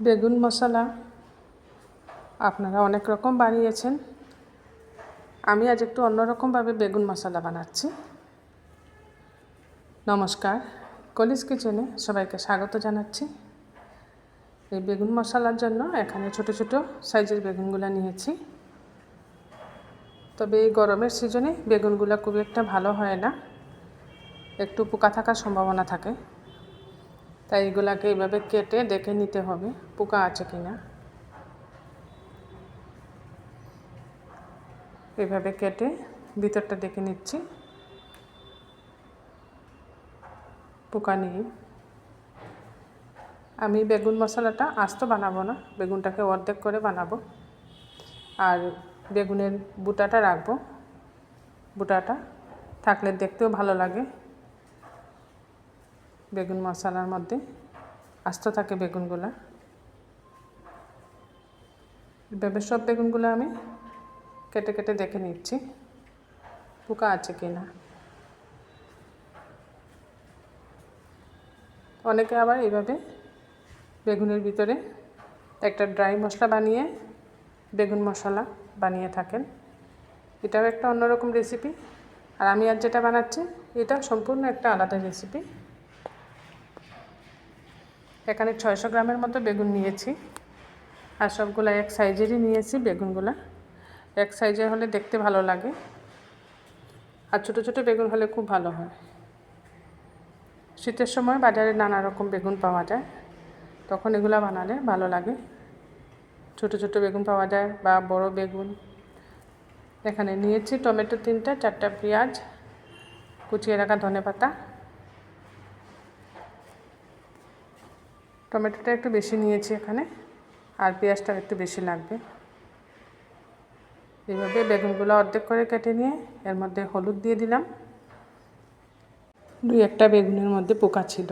বেগুন মশলা। আপনারা অনেক রকম বানিয়েছেন। আমি আজ একটু অন্যরকমভাবে বেগুন মশলা বানাচ্ছি। নমস্কার। কলিস কিচেনে সবাইকে স্বাগত জানাচ্ছি। এই বেগুন মশলার জন্য এখানে ছোট ছোট সাইজের বেগুনগুলো নিয়েছি। তবে এই গরমের সিজনে বেগুনগুলো খুব একটা ভালো হয় না। একটু পোকা থাকার সম্ভাবনা থাকে। তাই এগুলাকে এইভাবে কেটে দেখে নিতে হবে, পোকা আছে কি না এইভাবে কেটে ভিতরটা দেখে নিচ্ছি। পোকা নেই। আমি বেগুন মশলাটা আস্ত বানাবো না, বেগুনটাকে অর্ধেক করে বানাবো। আর বেগুনের বুটাটা রাখব, বুটাটা থাকলে দেখতেও ভালো লাগে। বেগুন মশলার মধ্যে আস্ত থাকে বেগুনগুলা। এভাবে সব বেগুনগুলো আমি কেটে কেটে দেখে নিচ্ছি, পোকা আছে কি না অনেকে আবার এইভাবে বেগুনের ভিতরে একটা ড্রাই মশলা বানিয়ে বেগুন মশলা বানিয়ে থাকেন। এটাও একটা অন্যরকম রেসিপি আর আমি আর যেটা বানাচ্ছি এটা সম্পূর্ণ একটা আলাদা রেসিপি এখানে ছয়শো গ্রামের মতো বেগুন নিয়েছি। আর সবগুলো এক সাইজেরই নিয়েছি বেগুনগুলো। এক সাইজের হলে দেখতে ভালো লাগে। আর ছোটো ছোটো বেগুন হলে খুব ভালো হয়। শীতের সময় বাজারে নানা রকম বেগুন পাওয়া যায়। তখন এগুলো বানালে ভালো লাগে। ছোট ছোট বেগুন পাওয়া যায় বা বড় বেগুন। এখানে নিয়েছি টমেটো তিনটা, চারটা পেঁয়াজ, কুচিয়ে রাখা ধনে পাতা টমেটোটা একটু বেশি নিয়েছি এখানে, আর পেঁয়াজটা একটু বেশি লাগবে। এইভাবে বেগুনগুলো অর্ধেক করে কেটে নিয়ে এর মধ্যে হলুদ দিয়ে দিলাম। দুই একটা বেগুনের মধ্যে পোকা ছিল।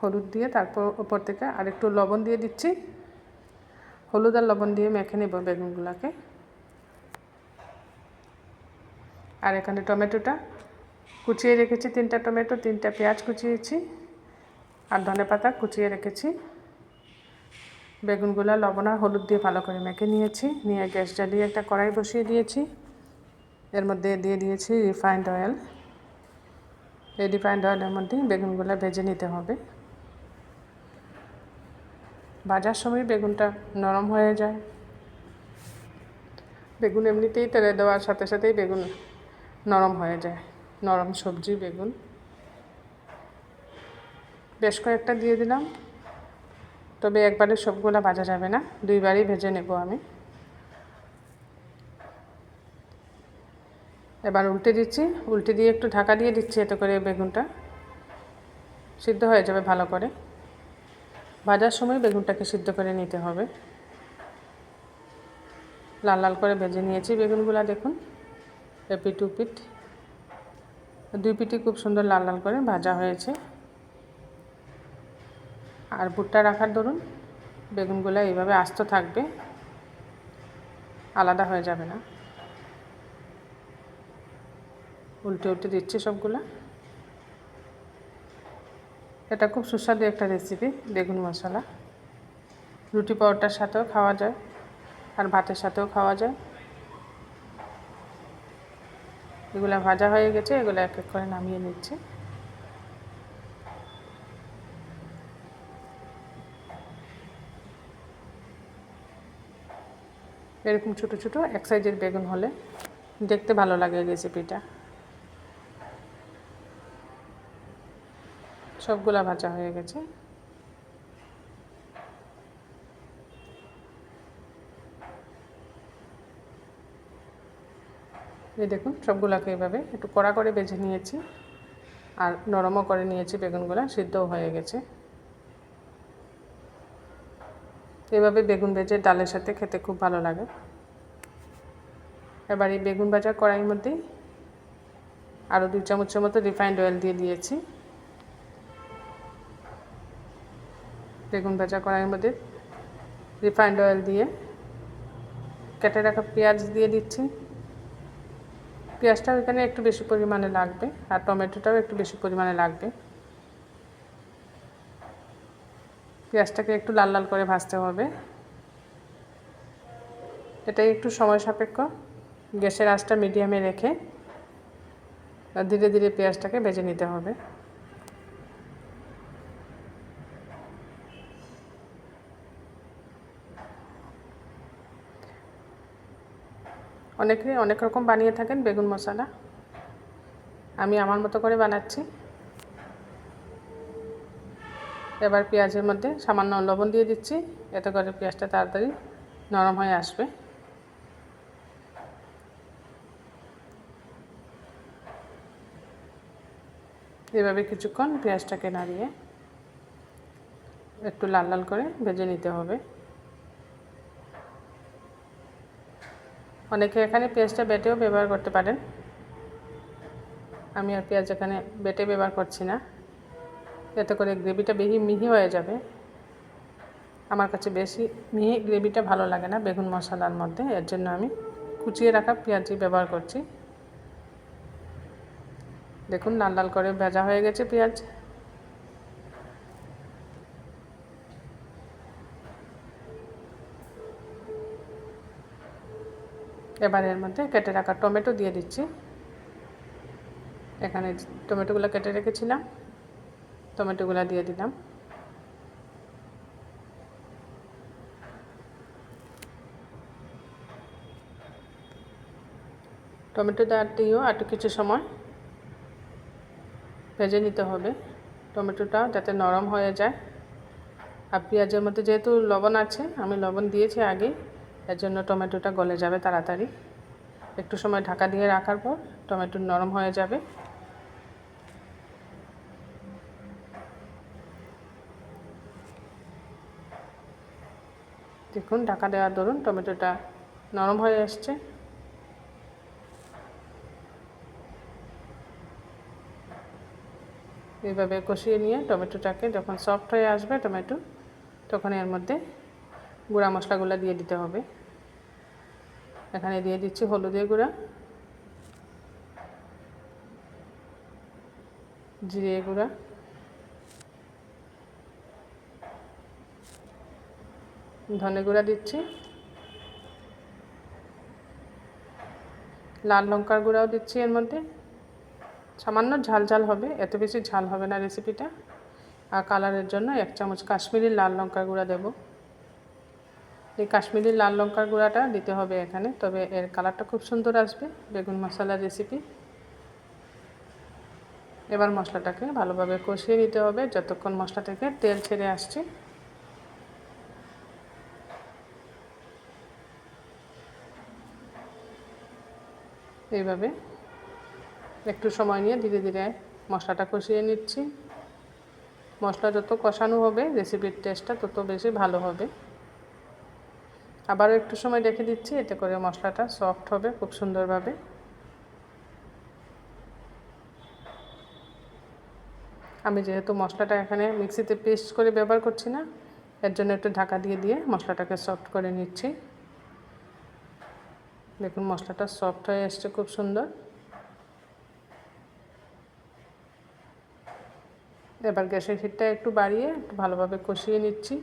হলুদ দিয়ে তারপর ওপর থেকে আর একটু লবণ দিয়ে দিচ্ছি। হলুদ আর লবণ দিয়ে মেখে নেব বেগুনগুলোকে। আর এখানে টমেটোটা কুচিয়ে রেখেছি তিনটা টমেটো, তিনটা পেঁয়াজ কুচিয়েছি, আর ধনে পাতা কুচিয়ে রেখেছি। বেগুনগুলো, লবণ আর হলুদ দিয়ে ভালো করে মেখে নিয়েছি। নিয়ে গ্যাস জ্বালিয়ে একটা কড়াই বসিয়ে দিয়েছি। এর মধ্যে দিয়ে দিয়েছি রিফাইন্ড অয়েল। এই রিফাইন্ড অয়েলের মধ্যে বেগুনগুলো ভেজে নিতে হবে। ভাজার সময় বেগুনটা নরম হয়ে যায়। বেগুন এমনিতেই তেলে দেওয়ার সাথে সাথেই বেগুন নরম হয়ে যায়। নরম সবজি, বেগুন। বেশ কয়েকটা দিয়ে দিলাম। তবে একবারে সবগুলো ভাজা যাবে না। দুইবারই ভেজে নেব আমি। এবার উল্টে দিচ্ছি। উল্টে দিয়ে একটু ঢাকা দিয়ে দিচ্ছি এতে করে বেগুনটা। সিদ্ধ হয়ে যাবে ভালো করে। ভাজার সময় বেগুনটাকে সিদ্ধ করে নিতে হবে। লাল লাল করে ভেজে নিয়েছি বেগুনগুলো, দেখুন। এপিট উপিট দুই পিটি খুব সুন্দর লাল লাল করে ভাজা হয়েছে। আর ভুট্টা রাখার ধরুন বেগুনগুলো এইভাবে আস্ত থাকবে, আলাদা হয়ে যাবে না। উল্টে উল্টে দিচ্ছি সবগুলা। এটা খুব সুস্বাদু একটা রেসিপি বেগুন মশলা। রুটি পাউডার সাথেও খাওয়া যায়, আর ভাতের সাথেও খাওয়া যায়। এগুলো ভাজা হয়ে গেছে, এগুলো এক এক করে নামিয়ে নিচ্ছি। এরকম ছোটো ছোটো, এক সাইজের বেগুন হলে দেখতে ভালো লাগে রেসিপিটা। সবগুলা ভাজা হয়ে গেছে। এই দেখুন, সবগুলোকে এভাবে একটু কড়া করে বেজে নিয়েছি। আর নরমও করে নিয়েছি, বেগুনগুলো সিদ্ধও হয়ে গেছে। এভাবে বেগুন ভেজে ডালের সাথে খেতে খুব ভালো লাগে। এবার এই বেগুন ভাজা কড়াইয়ের মধ্যেই আরও দুই চামচের মতো রিফাইন্ড অয়েল দিয়ে দিয়েছি। বেগুন ভাজা কড়াইয়ের মধ্যে রিফাইন্ড অয়েল দিয়ে কেটে রাখা পেঁয়াজ দিয়ে দিচ্ছি। পেঁয়াজটাও এখানে একটু বেশি পরিমাণে লাগবে আর টমেটোটাও একটু বেশি পরিমাণে লাগবে। পেঁয়াজটাকে একটু লাল লাল করে ভাজতে হবে। এটাই একটু সময় সাপেক্ষ। গ্যাসের আঁচটা মিডিয়ামে রেখে ধীরে ধীরে পেঁয়াজটাকে ভেজে নিতে হবে। অনেকে অনেক রকম বানিয়ে থাকেন বেগুন মশলা। আমি আমার মতো করে বানাচ্ছি। এবার পেঁয়াজের মধ্যে সামান্য লবণ দিয়ে দিচ্ছি। এতে করে পেঁয়াজটা তাড়াতাড়ি নরম হয়ে আসবে। এভাবে কিছুক্ষণ পেঁয়াজটাকে নাড়িয়ে একটু লাল লাল করে ভেজে নিতে হবে। অনেকে এখানে পেঁয়াজটা বেটেও ব্যবহার করতে পারেন। আমি আর পেঁয়াজ এখানে বেটে ব্যবহার করছি না। এতে করে গ্রেভিটা বেশি মিহি হয়ে যাবে। আমার কাছে বেশি মিহি গ্রেভিটা ভালো লাগে না বেগুন মশলার মধ্যে। এর জন্য আমি কুচিয়ে রাখা পেঁয়াজই ব্যবহার করছি। দেখুন লাল লাল করে ভাজা হয়ে গেছে পেঁয়াজ। এবার এর মধ্যে কেটে রাখা টমেটো দিয়ে দিচ্ছি। এখানে টমেটোগুলো কেটে রেখেছিলাম। টমেটোগুলো দিয়ে দিলাম। টমেটো দেওয়ার দিয়েও একটু কিছু সময় ভেজে নিতে হবে। টমেটোটা যাতে নরম হয়ে যায়। আর পেঁয়াজের মধ্যে যেহেতু লবণ আছে, আমি লবণ দিয়েছি আগে। এর জন্য টমেটোটা গলে যাবে তাড়াতাড়ি। একটু সময় ঢাকা দিয়ে রাখার পর টমেটো নরম হয়ে যাবে। দেখুন, ঢাকা দেওয়ার দরুন টমেটোটা নরম হয়ে এসছে। এইভাবে কষিয়ে নিয়ে টমেটোটাকে যখন সফট হয়ে আসবে টমেটো, তখন এর মধ্যে গুঁড়া মশলাগুলো দিয়ে দিতে হবে। এখানে দিয়ে দিচ্ছি হলুদের গুঁড়া, জিরে গুঁড়া, ধনে গুঁড়া দিচ্ছি, লাল লঙ্কার গুঁড়াও দিচ্ছি এর মধ্যে। সামান্য ঝাল ঝাল হবে, এত বেশি ঝাল হবে না রেসিপিটা আর কালারের জন্য এক চামচ কাশ্মীরি লাল লঙ্কার গুঁড়া দেব। এই কাশ্মীরি লাল লঙ্কার গুঁড়াটা দিতে হবে এখানে, তবে এর কালারটা খুব সুন্দর আসবে, বেগুন মশলার রেসিপি এবার মশলাটাকে ভালোভাবে কষিয়ে নিতে হবে, যতক্ষণ মশলা থেকে তেল ছেড়ে আসছে। এইভাবে একটু সময় নিয়ে ধীরে ধীরে মশলাটা কষিয়ে নিচ্ছি। মশলা যত কষানো হবে রেসিপির টেস্টটা তত বেশি ভালো হবে। আবারও একটু সময় রেখে দিচ্ছি, এতে করে মশলাটা সফট হবে, খুব সুন্দরভাবে। আমি যেহেতু মশলাটা এখানে মিক্সিতে পেস্ট করে ব্যবহার করছি না, এর জন্য একটু ঢাকা দিয়ে দিয়ে মশলাটাকে সফট করে নিচ্ছি। দেখুন, মশলাটা সফট হয়ে এসছে, খুব সুন্দর। এবার গ্যাসের হিটটা একটু বাড়িয়ে একটু ভালোভাবে কষিয়ে নিচ্ছি।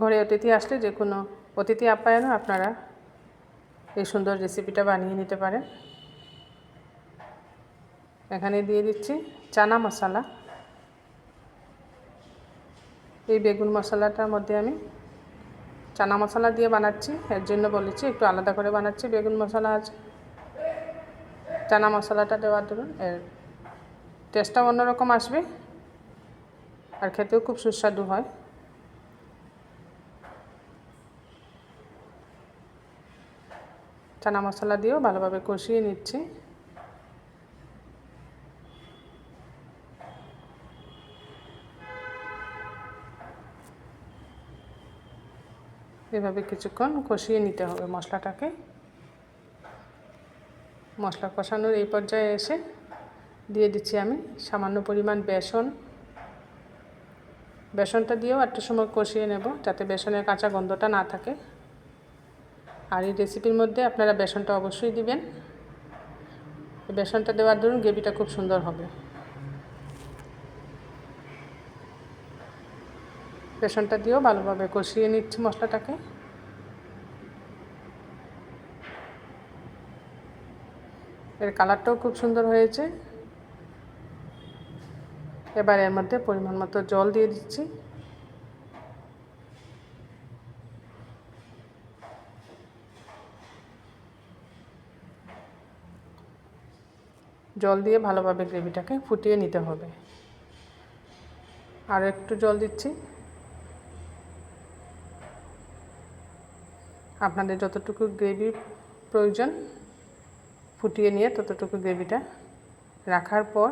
ঘরে অতিথি আসলে যে কোনো অতিথি আপ্যায়নও আপনারা এই সুন্দর রেসিপিটা বানিয়ে নিতে পারেন। এখানে দিয়ে দিচ্ছি চানা মশলা। এই বেগুন মশলাটার মধ্যে আমি চানা মশলা দিয়ে বানাচ্ছি। এর জন্য বলেছি একটু আলাদা করে বানাচ্ছি বেগুন মশলা আছে। চানা মশলাটা দেওয়ার ধরুন এর টেস্টটাও অন্যরকম আসবে। আর খেতেও খুব সুস্বাদু হয়। চানা মশলা দিয়েও ভালোভাবে কষিয়ে নিচ্ছি। এভাবে কিছুক্ষণ কষিয়ে নিতে হবে মশলাটাকে। মশলা কষানোর এই পর্যায়ে এসে দিয়ে দিচ্ছি আমি সামান্য পরিমাণ বেসন। বেসনটা দিয়েও একটু সময় কষিয়ে নেব যাতে বেসনের কাঁচা গন্ধটা না থাকে। আর এই রেসিপির মধ্যে আপনারা বেসনটা অবশ্যই দিবেন। বেসনটা দেওয়ার দরুন গ্রেভিটা খুব সুন্দর হবে। বেসনটা দিয়েও ভালোভাবে কষিয়ে নিচ্ছি মশলাটাকে। এর কালারটাও খুব সুন্দর হয়েছে। এবার এর মধ্যে পরিমাণ মতো জল দিয়ে দিচ্ছি। জল দিয়ে ভালোভাবে গ্রেভিটাকে ফুটিয়ে নিতে হবে। আর একটু জল দিচ্ছি। আপনাদের যতটুকু গ্রেভি প্রয়োজন ফুটিয়ে নিয়ে ততটুকু গ্রেভিটা রাখার পর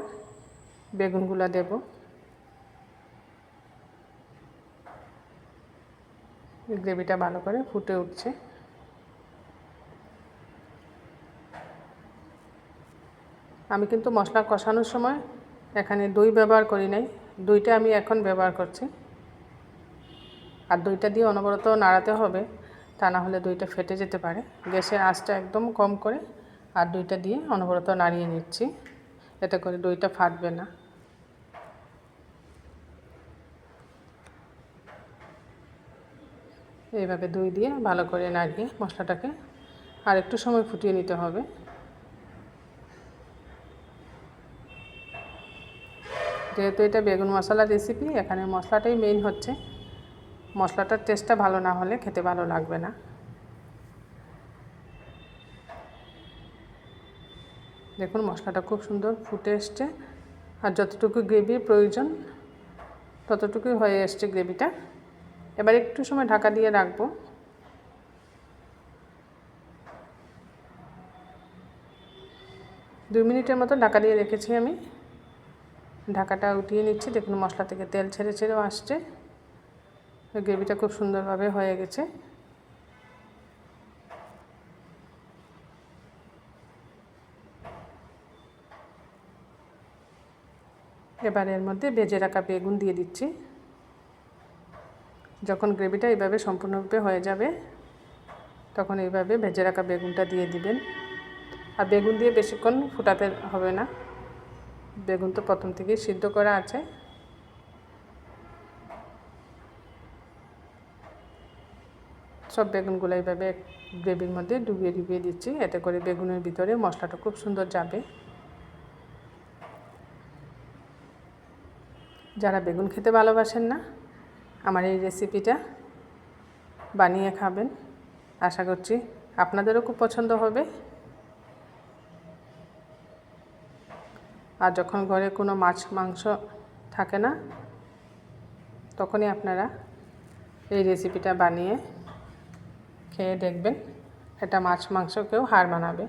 বেগুনগুলো দেব। গ্রেভিটা ভালো করে ফুটে উঠছে। আমি কিন্তু মশলা কষানোর সময় এখানে দই ব্যবহার করি নাই। দইটা আমি এখন ব্যবহার করছি। আর দইটা দিয়ে অনবরত নাড়াতে হবে, তা না হলে দইটা ফেটে যেতে পারে। গ্যাসের আঁচটা একদম কম করে আর দইটা দিয়ে অনবরত নাড়িয়ে নিচ্ছি। এতে করে দইটা ফাটবে না। এইভাবে দই দিয়ে ভালো করে নাড়িয়ে মশলাটাকে আর একটু সময় ফুটিয়ে নিতে হবে। যেহেতু এটা বেগুন মশলা রেসিপি এখানে মশলাটাই মেইন হচ্ছে। মশলাটার টেস্টটা ভালো না হলে খেতে ভালো লাগবে না। দেখুন, মশলাটা খুব সুন্দর ফুটে এসছে। আর যতটুকু গ্রেভির প্রয়োজন, ততটুকুই হয়ে এসছে গ্রেভিটা। এবার একটু সময় ঢাকা দিয়ে রাখব। দুই মিনিটের মতো ঢাকা দিয়ে রেখেছি আমি। ঢাকাটা উঠিয়ে নিচ্ছি। দেখুন, মশলা থেকে তেল ছেড়ে ছেড়েও আসছে। গ্রেভিটা খুব সুন্দরভাবে হয়ে গেছে। এবার এর মধ্যে ভেজে রাখা বেগুন দিয়ে দিচ্ছি। যখন গ্রেভিটা এইভাবে সম্পূর্ণরূপে হয়ে যাবে, তখন এইভাবে ভেজে রাখা বেগুনটা দিয়ে দিবেন। আর বেগুন দিয়ে বেশিক্ষণ ফুটাতে হবে না। বেগুন তো, প্রথম থেকেই সিদ্ধ করা আছে। সব বেগুনগুলো এইভাবে গ্রেভির মধ্যে ডুবিয়ে ডুবিয়ে দিচ্ছি, এতে করে বেগুনের ভিতরে মশলাটা খুব সুন্দর যাবে। যারা বেগুন খেতে ভালোবাসেন না, আমার এই রেসিপিটা বানিয়ে খাবেন। আশা করছি আপনাদেরও খুব পছন্দ হবে। আর যখন ঘরে কোনো মাছ, মাংস থাকে না, তখনই আপনারা এই রেসিপিটা বানিয়ে খেয়ে দেখবেন, এটা মাছ মাংসকেও হার বানাবে।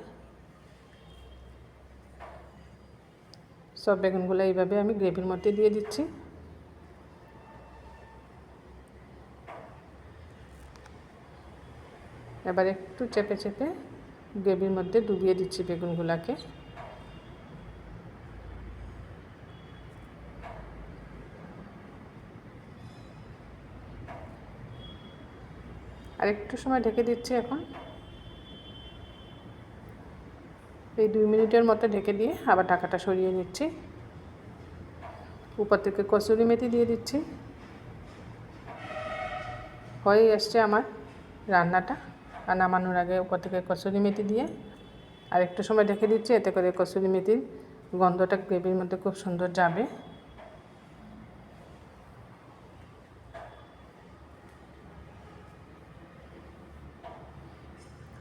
সব বেগুনগুলো এইভাবে আমি গ্রেভির মধ্যে দিয়ে দিচ্ছি। এবার একটু চেপে চেপে গ্রেভির মধ্যে ডুবিয়ে দিচ্ছি বেগুনগুলোকে। আর একটু সময় ঢেকে দিচ্ছি এখন। এই দুই মিনিটের মতো ঢেকে দিয়ে আবার ঢাকাটা সরিয়ে নিচ্ছি। উপর থেকে কসুরি মেথি দিয়ে দিচ্ছি। হয়ে এসছে আমার রান্নাটা। আর নামানোর আগে উপর থেকে কসুরি মেথি দিয়ে আর একটু সময় ঢেকে দিচ্ছি, এতে করে কসুরি মেথির গন্ধটা গ্রেভির মধ্যে খুব সুন্দর যাবে।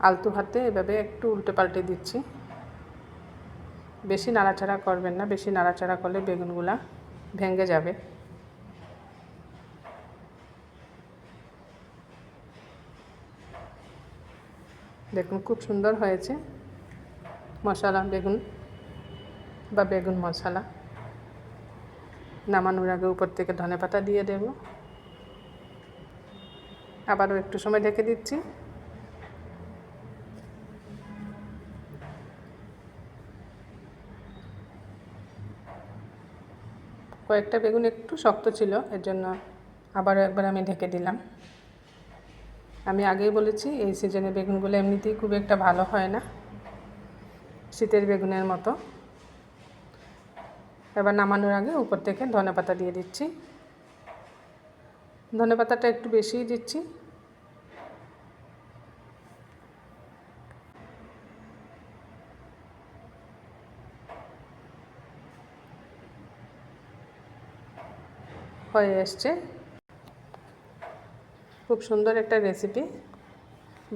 আলতু হাতে এভাবে একটু উল্টে পাল্টে দিচ্ছি। বেশি নাড়াচাড়া করবেন না, বেশি নাড়াচাড়া করলে বেগুনগুলা ভেঙে যাবে। দেখুন খুব সুন্দর হয়েছে মশলা, বেগুন বা বেগুন মশলা। নামানোর আগে উপর থেকে ধনে পাতা দিয়ে দেব। আবারও একটু সময় ঢেকে দিচ্ছি। কয়েকটা বেগুন একটু শক্ত ছিল, এর জন্য আবারও একবার আমি ঢেকে দিলাম। আমি আগেই বলেছি, এই সিজনে বেগুনগুলো এমনিতেই খুব একটা ভালো হয় না, শীতের বেগুনের মতো। এবার নামানোর আগে উপর থেকে ধনে পাতা দিয়ে দিচ্ছি। ধনে পাতাটা একটু বেশিই দিচ্ছি। হয়ে এসছে। খুব সুন্দর একটা রেসিপি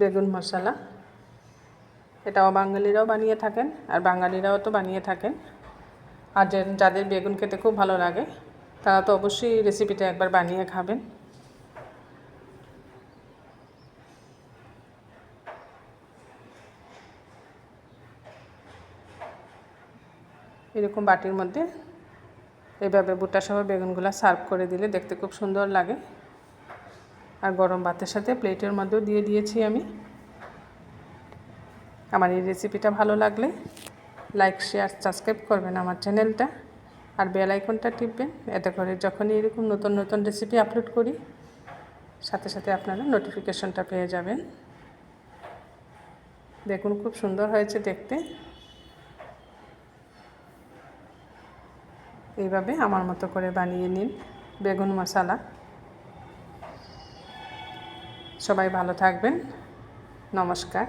বেগুন মশলা। এটাও বাঙালিরাও বানিয়ে থাকেন আর বাঙালিরাও তো বানিয়ে থাকেন। আর যাদের বেগুন খেতে খুব ভালো লাগে, তারা তো অবশ্যই রেসিপিটা একবার বানিয়ে খাবেন। এরকম বাটির মধ্যে এইভাবে বুটা সহ বেগুনগুলো সার্ভ করে দিলে দেখতে খুব সুন্দর লাগে। আর গরম ভাতের সাথে প্লেটের মধ্যেও দিয়ে দিয়েছি আমি। আমার এই রেসিপিটা ভালো লাগলে লাইক, শেয়ার, সাবস্ক্রাইব করবেন আমার চ্যানেলটা। আর বেল আইকনটা টিপবেন, এতে করে যখনই এরকম নতুন নতুন রেসিপি আপলোড করি, সাথে সাথে আপনারা নোটিফিকেশনটা পেয়ে যাবেন। দেখুন, খুব সুন্দর হয়েছে দেখতে। এইভাবে আমার মতো করে বানিয়ে নিন বেগুন মশলা। সবাই ভালো থাকবেন। নমস্কার।